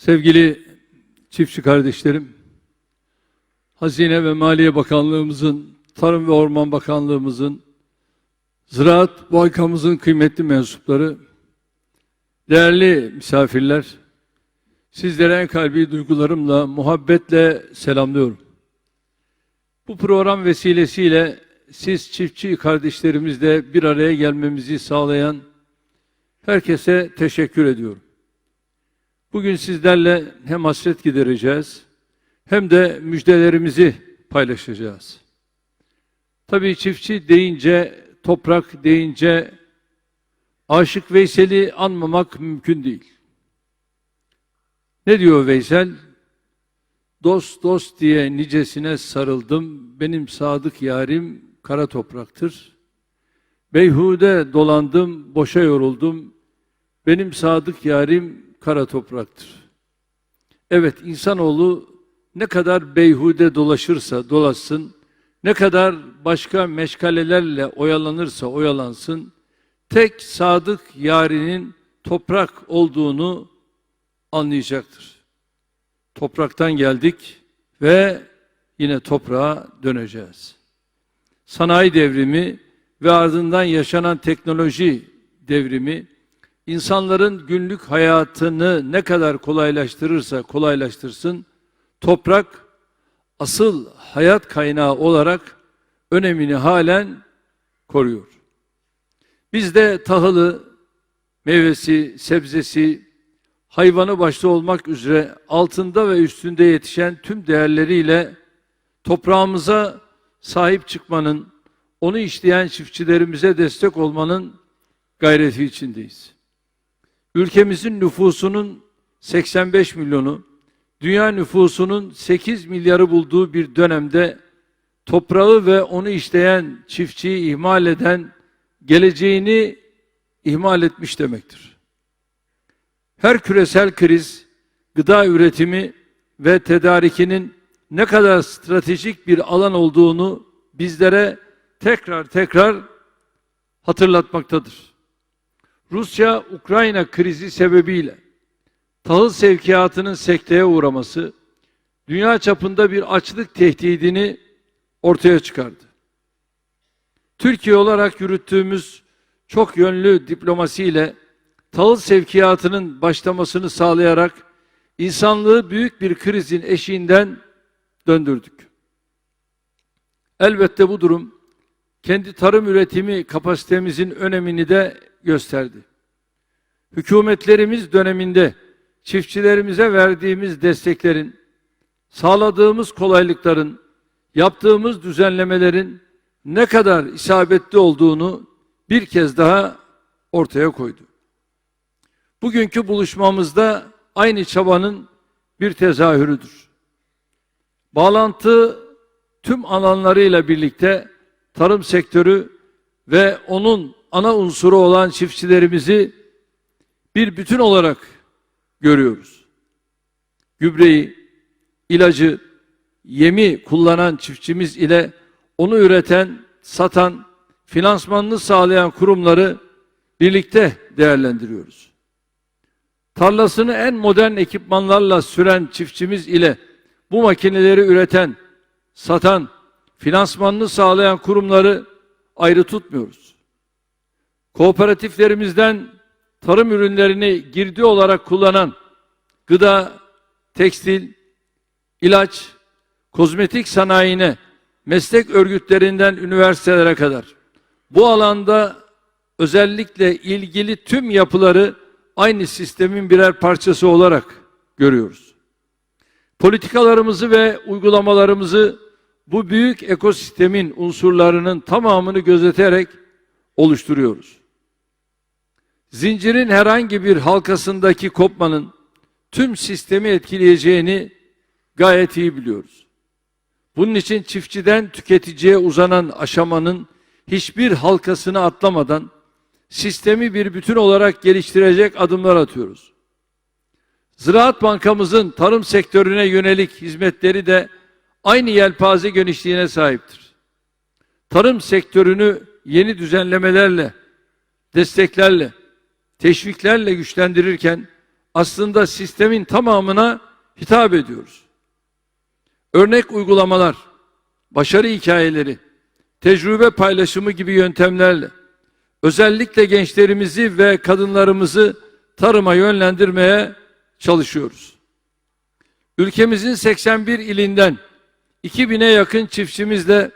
Sevgili çiftçi kardeşlerim, Hazine ve Maliye Bakanlığımızın, Tarım ve Orman Bakanlığımızın, Ziraat Bankamızın kıymetli mensupları, değerli misafirler, sizlere en kalbi duygularımla, muhabbetle selamlıyorum. Bu program vesilesiyle siz çiftçi kardeşlerimizle bir araya gelmemizi sağlayan herkese teşekkür ediyorum. Bugün sizlerle hem hasret gidereceğiz hem de müjdelerimizi paylaşacağız. Tabii çiftçi deyince, toprak deyince Aşık Veysel'i anmamak mümkün değil. Ne diyor Veysel? Dost dost diye nicesine sarıldım, benim sadık yarim kara topraktır. Beyhude dolandım, boşa yoruldum, benim sadık yarim kara topraktır. Evet insanoğlu ne kadar beyhude dolaşırsa dolaşsın, ne kadar başka meşgalelerle oyalanırsa oyalansın, tek sadık yarinin toprak olduğunu anlayacaktır. Topraktan geldik ve yine toprağa döneceğiz. Sanayi devrimi ve ardından yaşanan teknoloji devrimi insanların günlük hayatını ne kadar kolaylaştırırsa kolaylaştırsın, toprak asıl hayat kaynağı olarak önemini halen koruyor. Biz de tahılı, meyvesi, sebzesi, hayvanı başta olmak üzere altında ve üstünde yetişen tüm değerleriyle toprağımıza sahip çıkmanın, onu işleyen çiftçilerimize destek olmanın gayreti içindeyiz. Ülkemizin nüfusunun 85 milyonu, dünya nüfusunun 8 milyarı bulduğu bir dönemde toprağı ve onu işleyen çiftçiyi ihmal eden geleceğini ihmal etmiş demektir. Her küresel kriz gıda üretimi ve tedarikinin ne kadar stratejik bir alan olduğunu bizlere tekrar tekrar hatırlatmaktadır. Rusya-Ukrayna krizi sebebiyle tahıl sevkiyatının sekteye uğraması dünya çapında bir açlık tehdidini ortaya çıkardı. Türkiye olarak yürüttüğümüz çok yönlü diplomasiyle tahıl sevkiyatının başlamasını sağlayarak insanlığı büyük bir krizin eşiğinden döndürdük. Elbette bu durum kendi tarım üretimi kapasitemizin önemini de gösterdi. Hükümetlerimiz döneminde çiftçilerimize verdiğimiz desteklerin, sağladığımız kolaylıkların, yaptığımız düzenlemelerin ne kadar isabetli olduğunu bir kez daha ortaya koydu. Bugünkü buluşmamızda aynı çabanın bir tezahürüdür. Bağlantı tüm alanlarıyla birlikte tarım sektörü ve onun ana unsuru olan çiftçilerimizi bir bütün olarak görüyoruz. Gübreyi, ilacı, yemi kullanan çiftçimiz ile onu üreten, satan, finansmanını sağlayan kurumları birlikte değerlendiriyoruz. Tarlasını en modern ekipmanlarla süren çiftçimiz ile bu makineleri üreten, satan, finansmanını sağlayan kurumları ayrı tutmuyoruz. Kooperatiflerimizden tarım ürünlerini girdi olarak kullanan gıda, tekstil, ilaç, kozmetik sanayine, meslek örgütlerinden üniversitelere kadar bu alanda özellikle ilgili tüm yapıları aynı sistemin birer parçası olarak görüyoruz. Politikalarımızı ve uygulamalarımızı bu büyük ekosistemin unsurlarının tamamını gözeterek oluşturuyoruz. Zincirin herhangi bir halkasındaki kopmanın tüm sistemi etkileyeceğini gayet iyi biliyoruz. Bunun için çiftçiden tüketiciye uzanan aşamanın hiçbir halkasını atlamadan sistemi bir bütün olarak geliştirecek adımlar atıyoruz. Ziraat Bankamızın tarım sektörüne yönelik hizmetleri de aynı yelpaze genişliğine sahiptir. Tarım sektörünü yeni düzenlemelerle, desteklerle, teşviklerle güçlendirirken aslında sistemin tamamına hitap ediyoruz. Örnek uygulamalar, başarı hikayeleri, tecrübe paylaşımı gibi yöntemlerle özellikle gençlerimizi ve kadınlarımızı tarıma yönlendirmeye çalışıyoruz. Ülkemizin 81 ilinden 2000'e yakın çiftçimizle,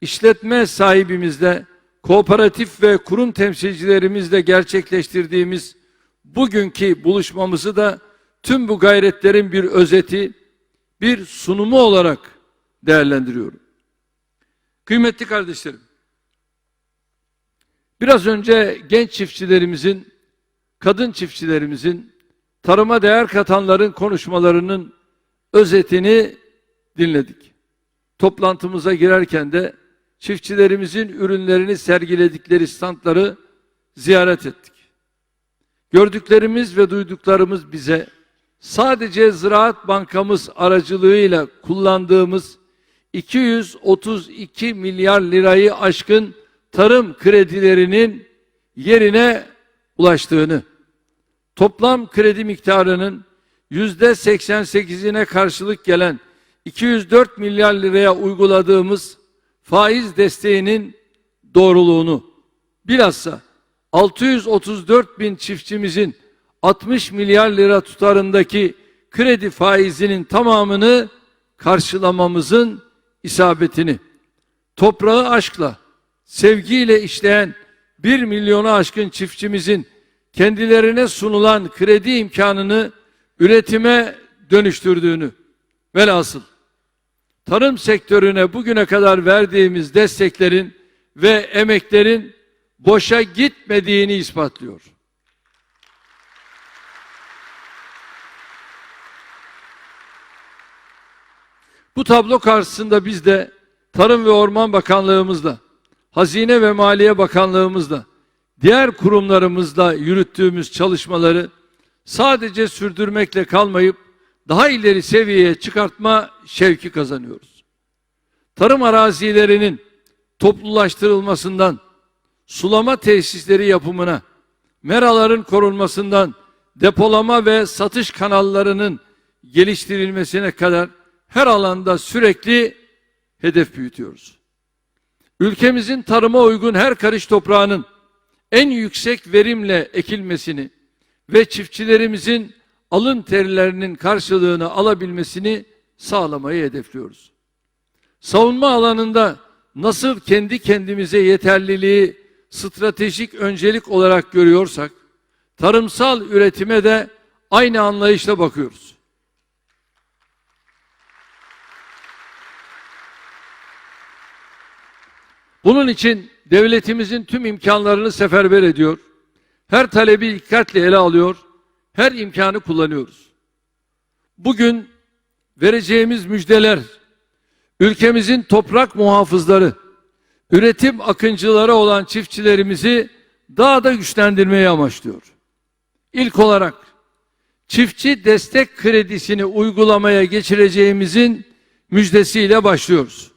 işletme sahibimizle, kooperatif ve kurum temsilcilerimizle gerçekleştirdiğimiz bugünkü buluşmamızı da tüm bu gayretlerin bir özeti, bir sunumu olarak değerlendiriyorum. Kıymetli kardeşlerim, biraz önce genç çiftçilerimizin, kadın çiftçilerimizin, tarıma değer katanların konuşmalarının özetini dinledik. Toplantımıza girerken de çiftçilerimizin ürünlerini sergiledikleri standları ziyaret ettik. Gördüklerimiz ve duyduklarımız bize sadece Ziraat Bankamız aracılığıyla kullandığımız 232 milyar lirayı aşkın tarım kredilerinin yerine ulaştığını, toplam kredi miktarının yüzde 88'ine karşılık gelen 204 milyar liraya uyguladığımız faiz desteğinin doğruluğunu, bilhassa 634 bin çiftçimizin 60 milyar lira tutarındaki kredi faizinin tamamını karşılamamızın isabetini, toprağı aşkla, sevgiyle işleyen 1 milyonu aşkın çiftçimizin kendilerine sunulan kredi imkanını üretime dönüştürdüğünü, velhasıl tarım sektörüne bugüne kadar verdiğimiz desteklerin ve emeklerin boşa gitmediğini ispatlıyor. Bu tablo karşısında biz de Tarım ve Orman Bakanlığımızla, Hazine ve Maliye Bakanlığımızla, diğer kurumlarımızla yürüttüğümüz çalışmaları sadece sürdürmekle kalmayıp daha ileri seviyeye çıkartma şevki kazanıyoruz. Tarım arazilerinin toplulaştırılmasından, sulama tesisleri yapımına, meraların korunmasından, depolama ve satış kanallarının geliştirilmesine kadar her alanda sürekli hedef büyütüyoruz. Ülkemizin tarıma uygun her karış toprağının en yüksek verimle ekilmesini ve çiftçilerimizin alın terilerinin karşılığını alabilmesini sağlamayı hedefliyoruz. Savunma alanında nasıl kendi kendimize yeterliliği stratejik öncelik olarak görüyorsak, tarımsal üretime de aynı anlayışla bakıyoruz. Bunun için devletimizin tüm imkanlarını seferber ediyor. Her talebi dikkatle ele alıyor. Her imkanı kullanıyoruz. Bugün vereceğimiz müjdeler ülkemizin toprak muhafızları, üretim akıncıları olan çiftçilerimizi daha da güçlendirmeyi amaçlıyor. İlk olarak çiftçi destek kredisini uygulamaya geçireceğimizin müjdesiyle başlıyoruz.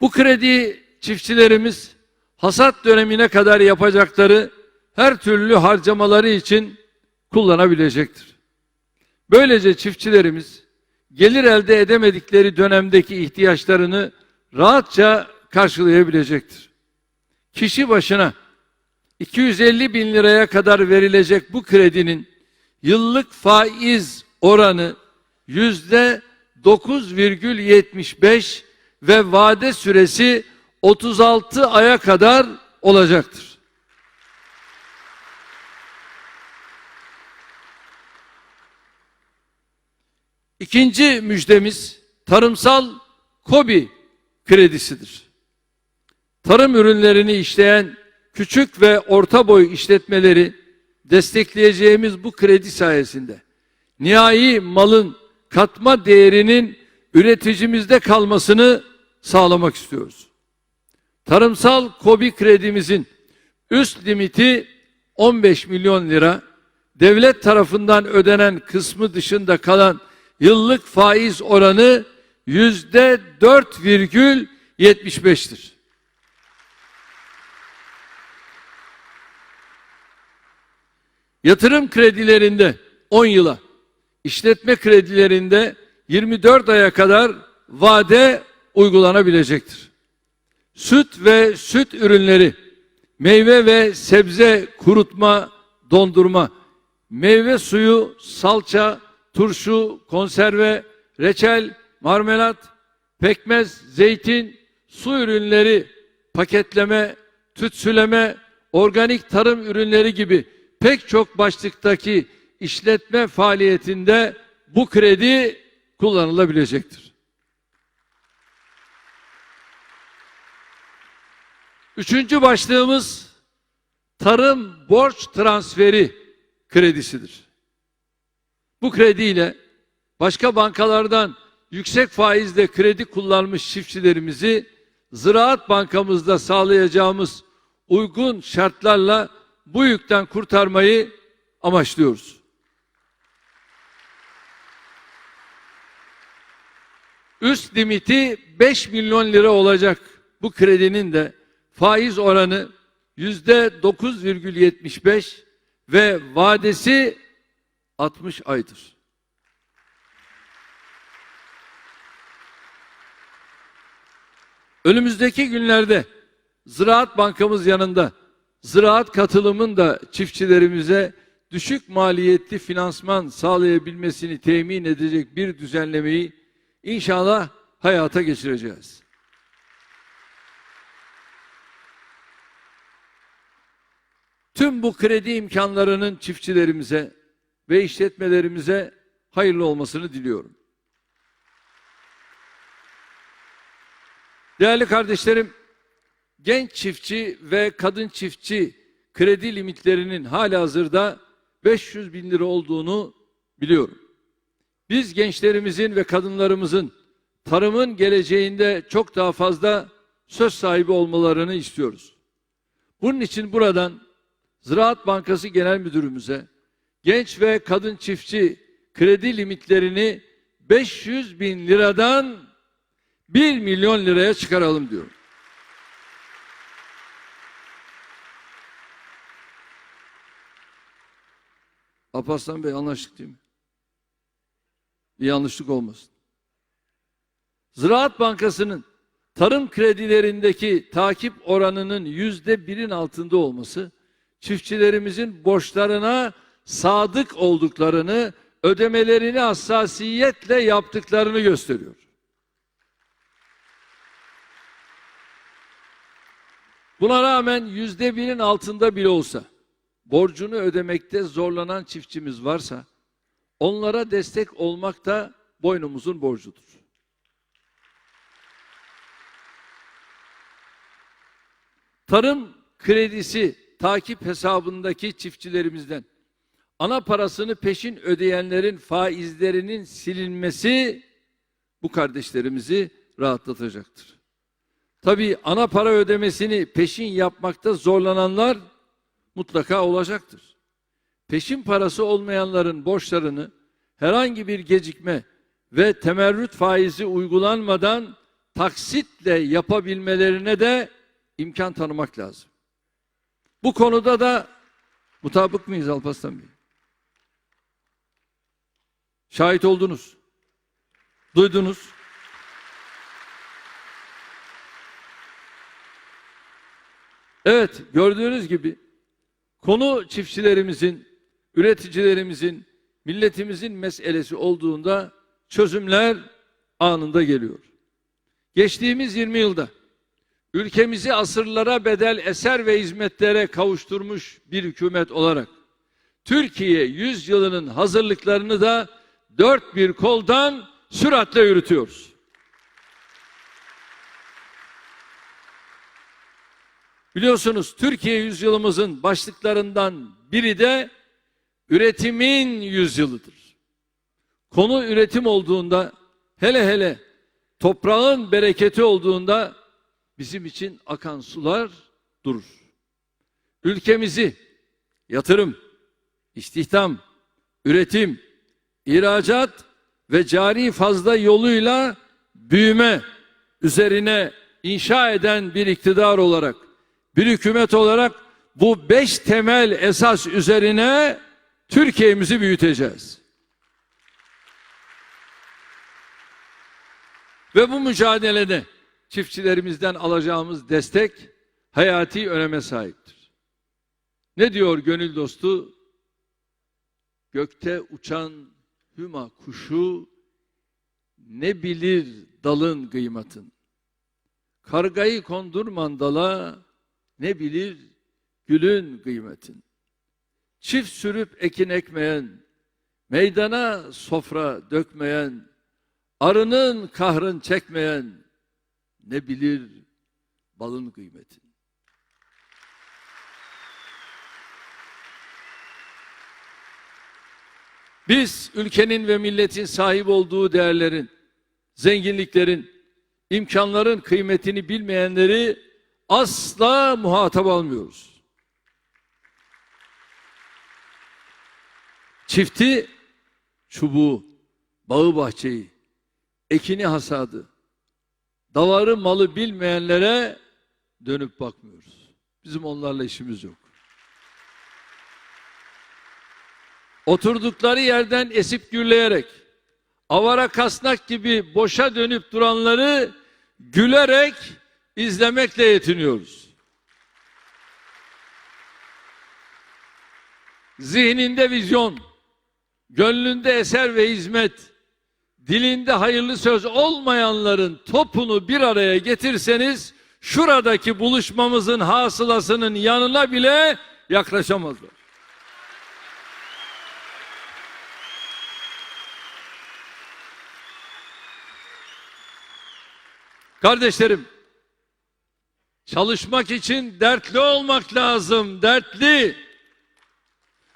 Bu kredi çiftçilerimiz hasat dönemine kadar yapacakları her türlü harcamaları için kullanabilecektir. Böylece çiftçilerimiz gelir elde edemedikleri dönemdeki ihtiyaçlarını rahatça karşılayabilecektir. Kişi başına 250 bin liraya kadar verilecek bu kredinin yıllık faiz oranı yüzde 9,75 ve vade süresi 36 aya kadar olacaktır. İkinci müjdemiz tarımsal kobi kredisidir. Tarım ürünlerini işleyen küçük ve orta boy işletmeleri destekleyeceğimiz bu kredi sayesinde nihai malın katma değerinin üreticimizde kalmasını sağlamak istiyoruz. Tarımsal kobi kredimizin üst limiti 15 milyon lira. Devlet tarafından ödenen kısmı dışında kalan yıllık faiz oranı yüzde 4,75'tir. Yatırım kredilerinde 10 yıla, işletme kredilerinde 24 aya kadar vade uygulanabilecektir. Süt ve süt ürünleri, meyve ve sebze kurutma, dondurma, meyve suyu, salça, turşu, konserve, reçel, marmelat, pekmez, zeytin, su ürünleri, paketleme, tütsüleme, organik tarım ürünleri gibi pek çok başlıktaki işletme faaliyetinde bu kredi kullanılabilecektir. Üçüncü başlığımız tarım borç transferi kredisidir. Bu krediyle başka bankalardan yüksek faizle kredi kullanmış çiftçilerimizi Ziraat Bankamızda sağlayacağımız uygun şartlarla bu yükten kurtarmayı amaçlıyoruz. Üst limiti 5 milyon lira olacak bu kredinin de faiz oranı yüzde 9,75 ve vadesi 60 aydır. Önümüzdeki günlerde Ziraat Bankamız yanında ziraat katılımın da çiftçilerimize düşük maliyetli finansman sağlayabilmesini temin edecek bir düzenlemeyi inşallah hayata geçireceğiz. Tüm bu kredi imkanlarının çiftçilerimize ve işletmelerimize hayırlı olmasını diliyorum. Değerli kardeşlerim, genç çiftçi ve kadın çiftçi kredi limitlerinin hala hazırda 500 bin lira olduğunu biliyorum. Biz gençlerimizin ve kadınlarımızın tarımın geleceğinde çok daha fazla söz sahibi olmalarını istiyoruz. Bunun için buradan Ziraat Bankası Genel Müdürümüze genç ve kadın çiftçi kredi limitlerini 500 bin liradan 1 milyon liraya çıkaralım diyorum. Alparslan Bey anlaştık değil mi? Bir yanlışlık olmasın. Ziraat Bankası'nın tarım kredilerindeki takip oranının yüzde birin altında olması, çiftçilerimizin borçlarına sadık olduklarını, ödemelerini hassasiyetle yaptıklarını gösteriyor. Buna rağmen yüzde birin altında bile olsa borcunu ödemekte zorlanan çiftçimiz varsa onlara destek olmak da boynumuzun borcudur. Tarım kredisi takip hesabındaki çiftçilerimizden ana parasını peşin ödeyenlerin faizlerinin silinmesi bu kardeşlerimizi rahatlatacaktır. Tabii ana para ödemesini peşin yapmakta zorlananlar mutlaka olacaktır. Peşin parası olmayanların borçlarını herhangi bir gecikme ve temerrüt faizi uygulanmadan taksitle yapabilmelerine de imkan tanımak lazım. Bu konuda da mutabık mıyız Alparslan Bey? Şahit oldunuz. Duydunuz. Evet, gördüğünüz gibi konu çiftçilerimizin, üreticilerimizin, milletimizin meselesi olduğunda çözümler anında geliyor. Geçtiğimiz 20 yılda ülkemizi asırlara bedel eser ve hizmetlere kavuşturmuş bir hükümet olarak Türkiye 100 yılının hazırlıklarını da dört bir koldan süratle yürütüyoruz. Biliyorsunuz Türkiye yüzyılımızın başlıklarından biri de üretimin yüzyılıdır. Konu üretim olduğunda hele hele toprağın bereketi olduğunda bizim için akan sular durur. Ülkemizi yatırım, istihdam, üretim, ihracat ve cari fazla yoluyla büyüme üzerine inşa eden bir iktidar olarak, bir hükümet olarak bu beş temel esas üzerine Türkiye'mizi büyüteceğiz. Ve bu mücadelede çiftçilerimizden alacağımız destek hayati öneme sahiptir. Ne diyor gönül dostu? Gökte uçan hüma kuşu ne bilir dalın kıymatın. Kargayı kondur mandala ne bilir gülün kıymetin. Çift sürüp ekin ekmeyen, meydana sofra dökmeyen, arının kahrın çekmeyen ne bilir balın kıymetin. Biz ülkenin ve milletin sahip olduğu değerlerin, zenginliklerin, imkanların kıymetini bilmeyenleri asla muhatap almıyoruz. Çifti, çubuğu, bağı bahçeyi, ekini hasadı, davarı malı bilmeyenlere dönüp bakmıyoruz. Bizim onlarla işimiz yok. Oturdukları yerden esip gürleyerek, avara kasnak gibi boşa dönüp duranları gülerek izlemekle yetiniyoruz. Zihninde vizyon, gönlünde eser ve hizmet, dilinde hayırlı söz olmayanların topunu bir araya getirseniz şuradaki buluşmamızın hasılasının yanına bile yaklaşamazlar. Kardeşlerim, çalışmak için dertli olmak lazım, dertli.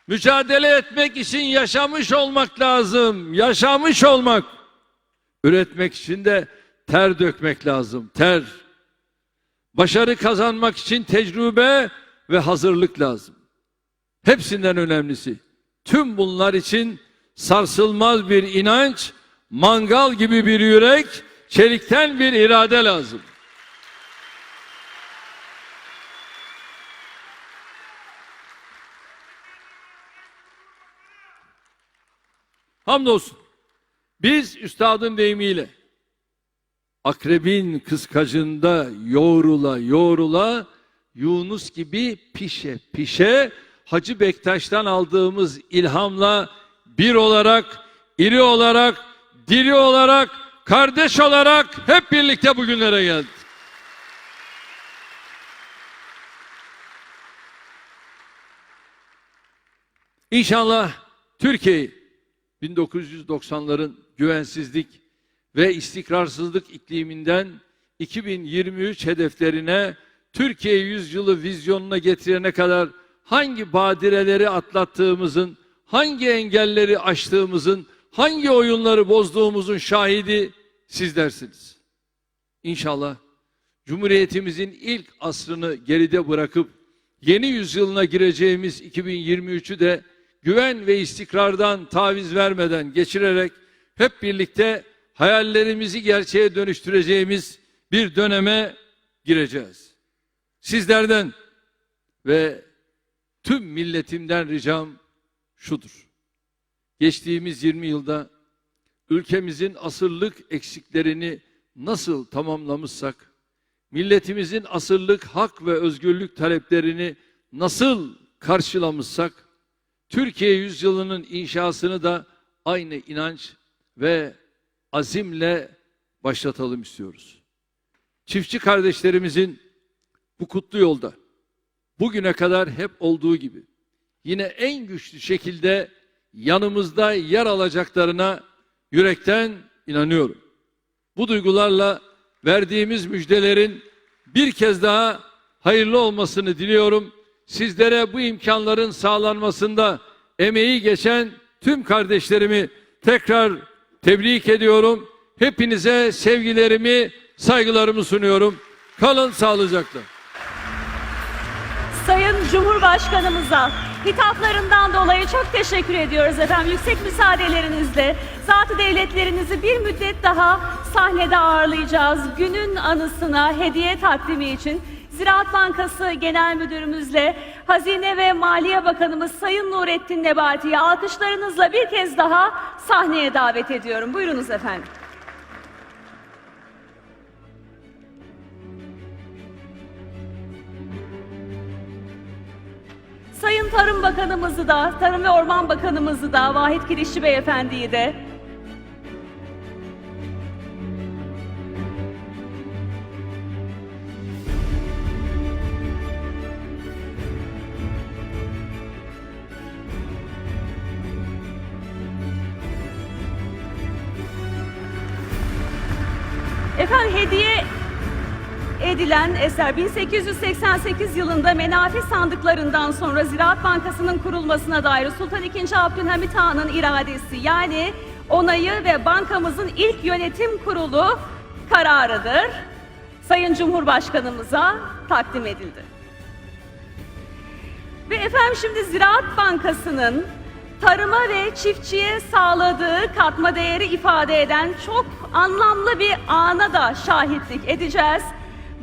Mücadele etmek için yaşamış olmak lazım, yaşamış olmak. Üretmek için de ter dökmek lazım, ter. Başarı kazanmak için tecrübe ve hazırlık lazım. Hepsinden önemlisi. Tüm bunlar için sarsılmaz bir inanç, mangal gibi bir yürek, çelikten bir irade lazım. Hamdolsun. Biz üstadın deyimiyle akrebin kıskacında yoğrula yoğrula Yunus gibi pişe pişe Hacı Bektaş'tan aldığımız ilhamla bir olarak, iri olarak, diri olarak, kardeş olarak hep birlikte bugünlere geldik. İnşallah Türkiye'yi 1990'ların güvensizlik ve istikrarsızlık ikliminden 2023 hedeflerine Türkiye yüzyılı vizyonuna getirene kadar hangi badireleri atlattığımızın, hangi engelleri aştığımızın, hangi oyunları bozduğumuzun şahidi sizlersiniz. İnşallah Cumhuriyetimizin ilk asrını geride bırakıp yeni yüzyılına gireceğimiz 2023'ü de güven ve istikrardan taviz vermeden geçirerek hep birlikte hayallerimizi gerçeğe dönüştüreceğimiz bir döneme gireceğiz. Sizlerden ve tüm milletimden ricam şudur. Geçtiğimiz 20 yılda ülkemizin asırlık eksiklerini nasıl tamamlamışsak, milletimizin asırlık hak ve özgürlük taleplerini nasıl karşılamışsak, Türkiye yüzyılının inşasını da aynı inanç ve azimle başlatalım istiyoruz. Çiftçi kardeşlerimizin bu kutlu yolda bugüne kadar hep olduğu gibi yine en güçlü şekilde yanımızda yer alacaklarına yürekten inanıyorum. Bu duygularla verdiğimiz müjdelerin bir kez daha hayırlı olmasını diliyorum. Sizlere bu imkanların sağlanmasında emeği geçen tüm kardeşlerimi tekrar tebrik ediyorum. Hepinize sevgilerimi, saygılarımı sunuyorum. Kalın sağlıcakla. Sayın Cumhurbaşkanımıza hitaplarından dolayı çok teşekkür ediyoruz efendim. Yüksek müsaadelerinizle zatı devletlerinizi bir müddet daha sahnede ağırlayacağız. Günün anısına hediye takdimi için Ziraat Bankası Genel Müdürümüzle Hazine ve Maliye Bakanımız Sayın Nurettin Nebati'yi alkışlarınızla bir kez daha sahneye davet ediyorum. Buyurunuz efendim. Sayın Tarım Bakanımızı da, Tarım ve Orman Bakanımızı da, Vahit Kirişçi Beyefendi'yi de edilen eser 1888 yılında menafi sandıklarından sonra Ziraat Bankası'nın kurulmasına dair Sultan II. Abdülhamit Han'ın iradesi yani onayı ve bankamızın ilk yönetim kurulu kararıdır. Sayın Cumhurbaşkanımıza takdim edildi. Ve efendim şimdi Ziraat Bankası'nın tarıma ve çiftçiye sağladığı katma değeri ifade eden çok anlamlı bir ana da şahitlik edeceğiz.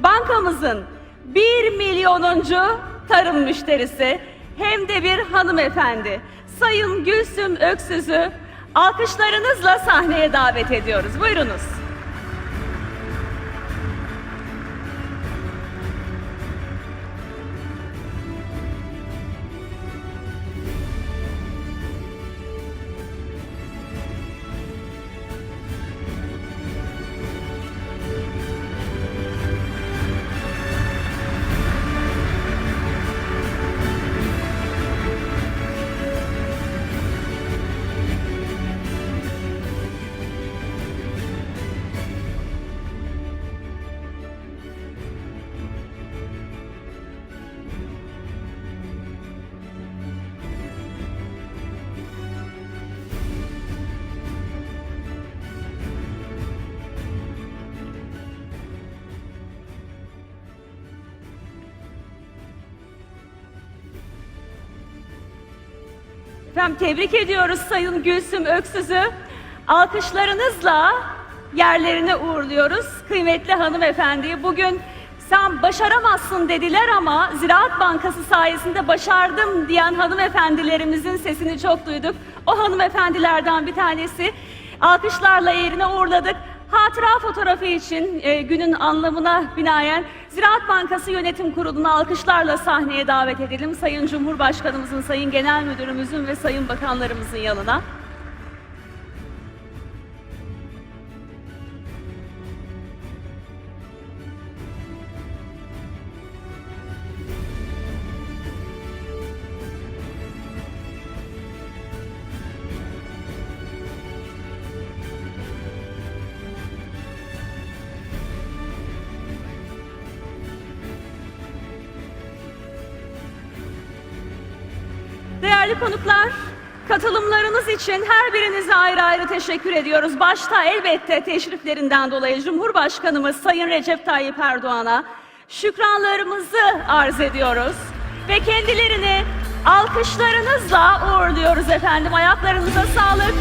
Bankamızın 1 milyonuncu tarım müşterisi hem de bir hanımefendi Sayın Gülsüm Öksüz'ü alkışlarınızla sahneye davet ediyoruz. Buyurunuz. Efendim tebrik ediyoruz Sayın Gülsüm Öksüz'ü. Alkışlarınızla yerlerine uğurluyoruz. Kıymetli hanımefendiyi bugün sen başaramazsın dediler ama Ziraat Bankası sayesinde başardım diyen hanımefendilerimizin sesini çok duyduk. O hanımefendilerden bir tanesi. Alkışlarla yerine uğurladık. Hatıra fotoğrafı için e, günün anlamına binaen Ziraat Bankası Yönetim Kurulu'nu alkışlarla sahneye davet edelim. Sayın Cumhurbaşkanımızın, Sayın Genel Müdürümüzün ve Sayın Bakanlarımızın yanına. Değerli konuklar, katılımlarınız için her birinize ayrı ayrı teşekkür ediyoruz. Başta elbette teşriflerinden dolayı Cumhurbaşkanımız Sayın Recep Tayyip Erdoğan'a şükranlarımızı arz ediyoruz. Ve kendilerini alkışlarınızla uğurluyoruz efendim. Ayaklarınıza sağlık.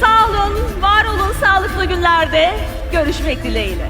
Sağ olun, var olun sağlıklı günlerde. Görüşmek dileğiyle.